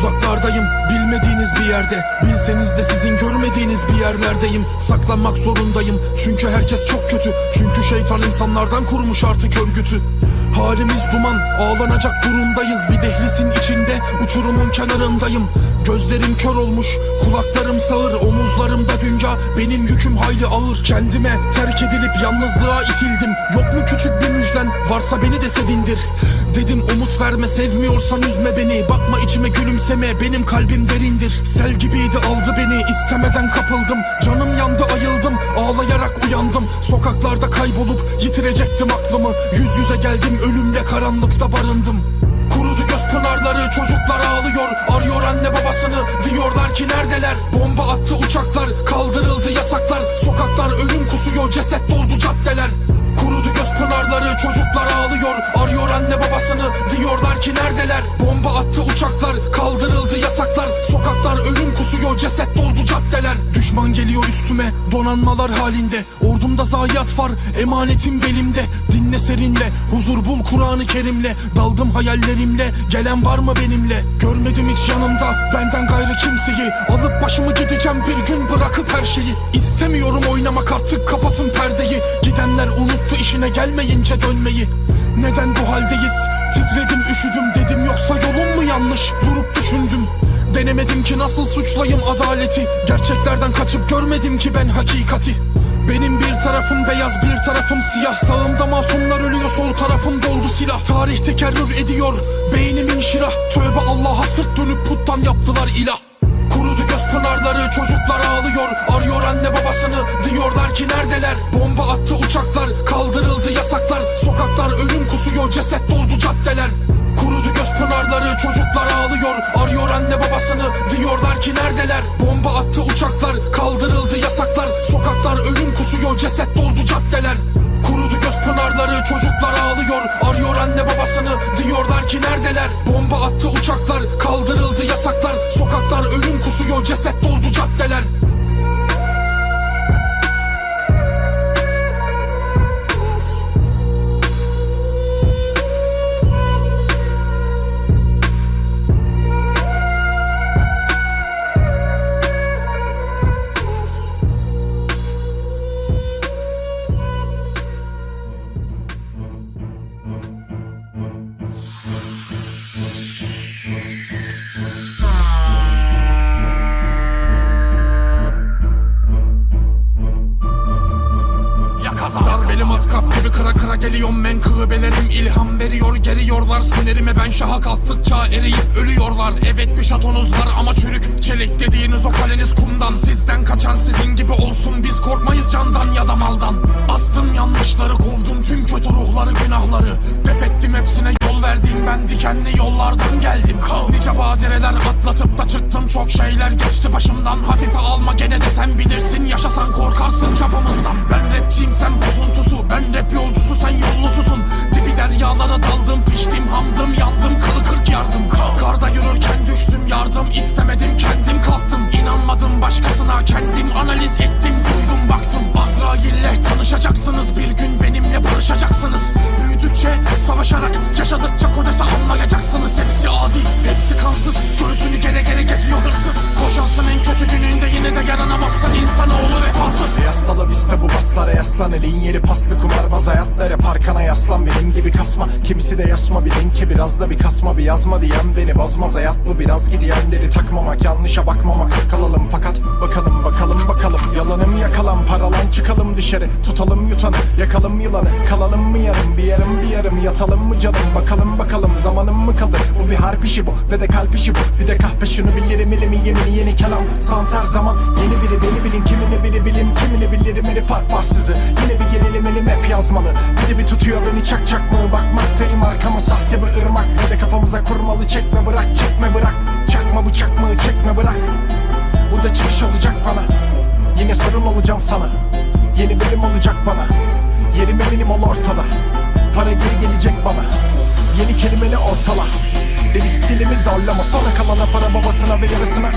Uzaklardayım bilmediğiniz bir yerde. Bilseniz de sizin görmediğiniz bir yerlerdeyim. Saklanmak zorundayım çünkü herkes çok kötü. Çünkü şeytan insanlardan kurmuş artık örgütü Halimiz duman ağlanacak durumdayız. Bir dehlisin içinde uçurumun kenarındayım. Gözlerim kör olmuş kulaklarım sağır. Omuzlarımda dünya benim yüküm hayli ağır. Kendime terk edilip yalnızlığa itildim. Yok mu küçük bir müjden? Varsa beni de sevindir. Dedim umut verme sevmiyorsan üzme beni. Bakma içime gülümseme. Benim kalbim derindir. Sel gibiydi aldı beni. İstemeden kapıldım. Canım yandı ayıldım. Ağlayarak uyandım. Sokaklarda kaybolup yitirecektim aklımı. Yüz yüze geldim ölümle karanlıkta barındım. Kurudu göz pınarları çocuklar ağlıyor. Arıyor anne babasını diyorlar ki neredeler? Bomba attı uçaklar kaldırıldı yasaklar. Sokaklar ölüm kusuyor ceset doldu caddeler. Kurudu göz pınarları çocuklar ağlıyor. Arıyor anne babasını diyorlar ki neredeler? Bomba attı uçaklar kaldırıldı yasaklar. Sokaklar ölüm kusuyor ceset Düşman geliyor üstüme donanmalar halinde. Ordumda zayiat var emanetim belimde. Dinle serinle huzur bul Kur'an-ı Kerim'le. Daldım hayallerimle gelen var mı benimle? Görmedim hiç yanımda benden gayrı kimseyi. Alıp başımı gideceğim bir gün bırakıp her şeyi. İstemiyorum oynamak artık kapatın perdeyi. Gidenler unuttu işine gelmeyince dönmeyi. Neden bu haldeyiz? Titredim üşüdüm dedim Yoksa yolum mu yanlış? Durup Denemedim ki nasıl suçlayım adaleti. Gerçeklerden kaçıp görmedim ki ben hakikati. Benim bir tarafım beyaz bir tarafım siyah. Sağımda masumlar ölüyor sol tarafım doldu silah. Tarih tekerrür ediyor beynimin şirah. Tövbe Allah'a sırt dönüp puttan yaptılar ilah. Kurudu göz pınarları çocuklar ağlıyor. Arıyor anne babasını diyorlar ki neredeler? Bomba attı ağlıyor Arıyor anne babasını. Diyorlar ki neredeler? Bomba attı uçaklar. Kaldırıldı yasaklar. Sokaklar ölüm kusuyor. Ceset doldu caddeler geliyorum men Kıbelerim ilham veriyor geriyorlar Sinirime. Ben şaha kalktıkça eriyip ölüyorlar. Evet bir şatonuz var ama çürük Çelik dediğiniz o kaleniz kumdan. Sizden kaçan sizin gibi olsun Biz korkmayız candan ya da maldan. Bastım yanlışları kovdum tüm kötü ruhları günahları. Def ettim hepsine yol verdim. Ben dikenli yollardan geldim. Nice badireler atlatıp da çok şeyler geçti başımdan. Hafife alma gene de sen bilirsin. Yaşasan korkarsın çapımızdan. Ben rapçiyim sen bozuntusu. Ben rap yolcusu sen yollususun. Dibi deryalara daldım piştim hamdım yandım. Kılı kırk yardım. Karda yürürken düştüm yardım istemedim kendim baslara yaslan Elin yeri paslı kumarbaz hayatlara Parkana yaslan. Benim gibi kasma Kimisi de yasma. Bilin ki biraz da bir kasma Bir yazma diyen beni bozmaz hayat. Bu biraz gidiyenleri takmamak Yanlışa bakmamak. Kalalım fakat Bakalım bakalım bakalım. Yalanım yakalan paralan çıkalım dışarı Tutalım yutanı yakalım yılanı. Kalalım mı yarım bir yarım bir yarım. Yatalım mı canım? Bakalım bakalım. Zamanım mı kalır? Bu bir harp işi bu. Ve de kalp işi bu. Bir de kahpe şunu bilirim ilimi yemini yeni kelam. Sans her zaman yeni biri beni bilin. Kimini biri bilim kimini bilirim herif var farsızı Yine bir gelelim elim hep yazmalı. Bir de bir tutuyor beni çak çak mı? Bakmaktayım arkama sahte bir ırmak. Ve de kafamıza kurmalı çekme bırak çekme bırak. Çakma bu çakmağı çekme bırak. Bu da çıkış olacak bana. Yine sorun olacağım sana Yeni bölüm olacak bana. Yerim eminim ol ortada. Para geri gelecek bana. Yeni kelimeni ortala. Deli stilimi zorlama. Sonra kalana para babasına ve yarısına.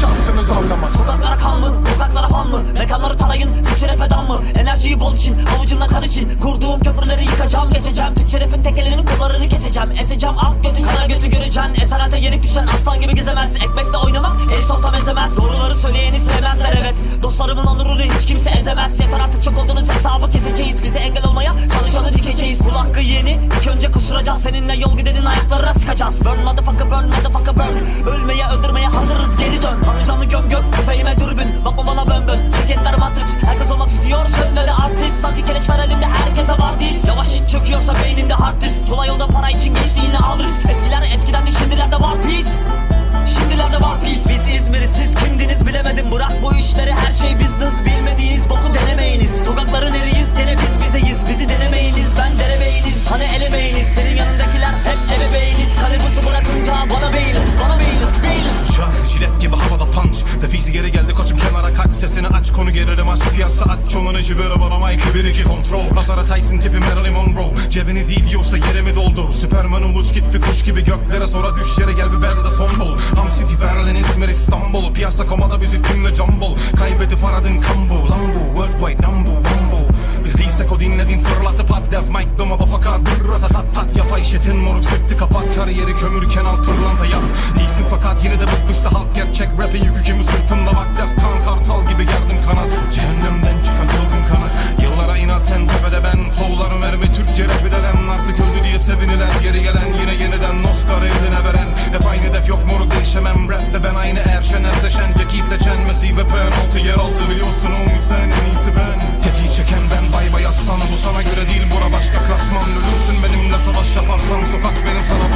Şansını zorlama. Sokaklara kan mı? Sokaklara fan mı? Mekanları tarayın. Türkçe rap eden mı? Enerjiyi bol için. Avucumla kan için. Kurduğum köprüleri yıkacağım. Geçeceğim. Türkçe rapin tek elinin kollarını keseceğim Eseceğim alt götü kara götü göreceksin. Esarete yenik düşen aslan gibi gezemez Ekmekle oynamak el solta benzemez Doğruları söyleyeni sevmezler evet. Dostlarımın onurunu hiç kimse ezemez. Yeter artık çok oldunuz hesabı keseceğiz. Bize engel olmaya çalışanı dikeceğiz. Kul hakkı yeni. İlk önce kusturacağız. Seninle yol gidenin ayaklarına sıkacağız. Burn motherfucker burn motherfucker burn. Ölmeye öldürmeye hazırız. Geri dön. Kanı canlı göm göm. Tüfeğime dürbün. Bakma bana bön bön. Şirketler matrix. Herkes olmak istiyor. Sönme de artist. Sanki keleş var elimde herkese var Yavaş hiç çöküyorsa beyninde hard disk. Kolay yolda para için gençliğini alırız. Eskiler eskiden de şimdilerde var peace koçum kenara kaç Sesini aç konu gerilim aç. Piyasa aç çonunu cibere bana mic 1 2 kontrol. Atara Tyson tipi Marilyn Monroe. Cebini değil yiyorsa yerimi doldur? Süperman uç git bir kuş gibi göklere Sonra düş yere gel bir belde son bul Ham City Berlin İzmir İstanbul. Piyasa komada bizi tümle jambol Kaybedip aradın kambu Lambu worldwide number one Biz değilsek o dinledin fırlatıp at Def mic doma o fakat Dırrata tat tat Yapay şetin moruk sıktı kapat Kariyeri kömürken al pırlanta yap. İyisin fakat yine de bıkmışsa halk gerçek. Rap'in yükü kimi sırtında bak. Def kan kartal gibi gerdim kanat yaparsan Sokak benim sana